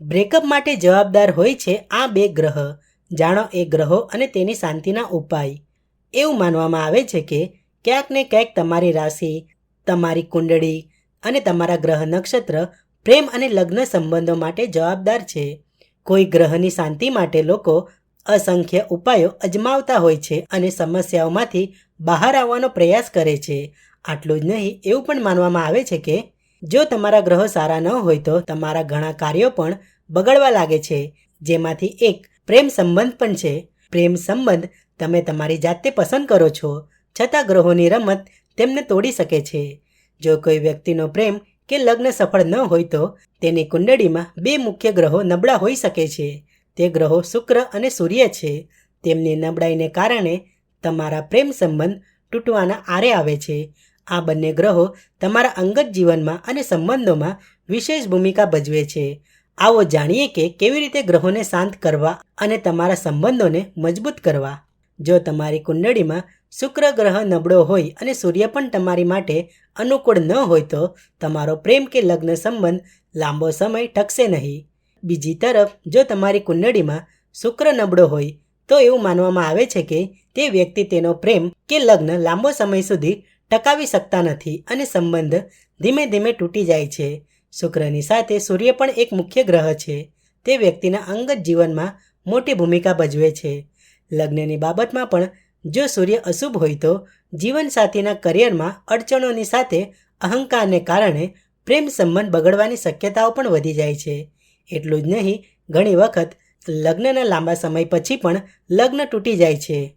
Breakup માટે જવાબદાર હોય છે આ બે ગ્રહ. જાણો એ ગ્રહો અને તેની શાંતિના ઉપાય. એવું માનવામાં આવે છે કે ક્યાંક ને ક્યાંક તમારી રાશિ, તમારી કુંડળી અને તમારા ગ્રહ નક્ષત્ર પ્રેમ અને લગ્ન સંબંધો માટે જવાબદાર છે. કોઈ ગ્રહની શાંતિ માટે લોકો અસંખ્ય ઉપાયો અજમાવતા હોય છે અને સમસ્યાઓમાંથી બહાર આવવાનો પ્રયાસ કરે છે. આટલું જ નહીં, એવું પણ માનવામાં આવે છે કે જો તમારા ગ્રહ સારા ન હોય તો તમારા ઘણા કાર્યો પણ બગડવા લાગે છે. જેમાંથી એક, પ્રેમ સંબંધ પણ છે. પ્રેમ સંબંધ તમે તમારી જાતે પસંદ કરો છો, છતાં ગ્રહોની રમત તેમને તોડી શકે છે. જો કોઈ વ્યક્તિનો પ્રેમ કે લગ્ન સફળ ન હોય તો તેની કુંડળીમાં બે મુખ્ય ગ્રહો નબળા હોઈ શકે છે. તે ગ્રહો શુક્ર અને સૂર્ય છે. તેમની નબળાઈને કારણે તમારા પ્રેમ સંબંધ તૂટવાના આરે આવે છે. આ બંને ગ્રહો તમારા અંગત જીવનમાં અને સંબંધોમાં વિશેષ ભૂમિકા ભજવે છે. આવો જાણીએ કે કેવી રીતે ગ્રહોને શાંત કરવા અને તમારા સંબંધોને મજબૂત કરવા. જો તમારી કુંડળીમાં શુક્ર ગ્રહ નબળો હોય અને સૂર્ય પણ તમારી માટે અનુકૂળ ન હોય તો તમારો પ્રેમ કે લગ્ન સંબંધ લાંબો સમય ટકશે નહીં. બીજી તરફ, જો તમારી કુંડળીમાં શુક્ર નબળો હોય, તો એવું માનવામાં આવે છે કે તે વ્યક્તિ તેનો પ્રેમ કે લગ્ન લાંબો સમય સુધી ટકાવી શકતા નથી અને સંબંધ ધીમે ધીમે તૂટી જાય છે. શુક્રની સાથે સૂર્ય પણ એક મુખ્ય ગ્રહ છે. તે વ્યક્તિના અંગત જીવનમાં મોટી ભૂમિકા ભજવે છે. લગ્નની બાબતમાં પણ જો સૂર્ય અશુભ હોય તો જીવનસાથીના કરિયરમાં અડચણોની સાથે અહંકારને કારણે પ્રેમ સંબંધ બગડવાની શક્યતાઓ પણ વધી જાય છે. એટલું જ નહીં, ઘણી વખત લગ્નના લાંબા સમય પછી પણ લગ્ન તૂટી જાય છે.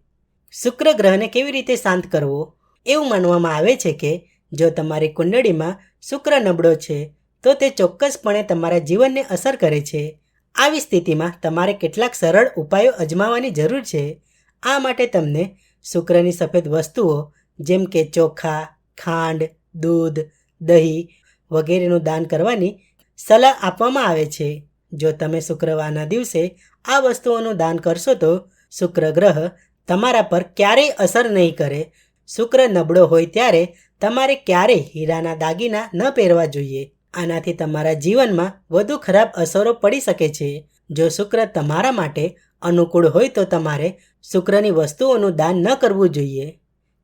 શુક્ર ગ્રહને કેવી રીતે શાંત કરવો? એવું માનવામાં આવે છે કે જો તમારી કુંડળીમાં શુક્ર નબળો છે, તો તે ચોક્કસપણે તમારા જીવનને અસર કરે છે. આવી સ્થિતિમાં તમારે કેટલાક સરળ ઉપાયો અજમાવવાની જરૂર છે. આ માટે તમને શુક્રની સફેદ વસ્તુઓ જેમ કે ચોખા, ખાંડ, દૂધ, દહીં વગેરેનું દાન કરવાની સલાહ આપવામાં આવે છે. જો તમે શુક્રવારના દિવસે આ વસ્તુઓનું દાન કરશો તો શુક્ર ગ્રહ તમારા પર ક્યારેય અસર નહીં કરે. શુક્ર નબળો હોય ત્યારે તમારે ક્યારેય હીરાના દાગીના ન પહેરવા જોઈએ. આનાથી તમારા જીવનમાં વધુ ખરાબ અસરો પડી શકે છે. જો શુક્ર તમારા માટે અનુકૂળ હોય તો તમારે શુક્રની વસ્તુઓનું દાન ન કરવું જોઈએ.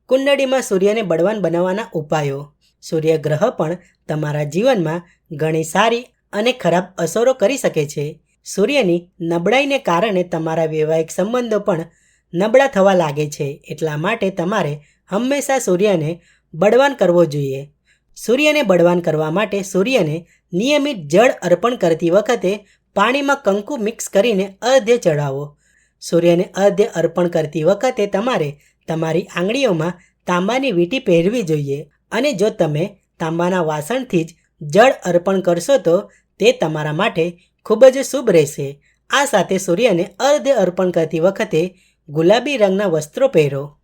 કુંડળીમાં સૂર્યને બળવાન બનાવવાના ઉપાયો. સૂર્ય ગ્રહ પણ તમારા જીવનમાં ઘણી સારી અને ખરાબ અસરો કરી શકે છે. સૂર્યની નબળાઈને કારણે તમારા વૈવાહિક સંબંધો પણ નબળા થવા લાગે છે એટલા માટે તમારે હંમેશા સૂર્યને બળવાન કરવો જોઈએ. સૂર્યને બળવાન કરવા માટે સૂર્યને નિયમિત જળ અર્પણ કરતી વખતે પાણીમાં કંકુ મિક્સ કરીને અર્ધ્ય ચડાવો સૂર્યને અર્ધ્ય અર્પણ કરતી વખતે તમારે તમારી આંગળીઓમાં તાંબાની વીંટી પહેરવી જોઈએ અને જો તમે તાંબાના વાસણથી જ જળ અર્પણ કરશો તો તે તમારા માટે ખૂબ જ શુભ રહેશે. આ સાથે સૂર્યને અર્ધ્ય અર્પણ કરતી વખતે ગુલાબી રંગના વસ્ત્રો પહેરો.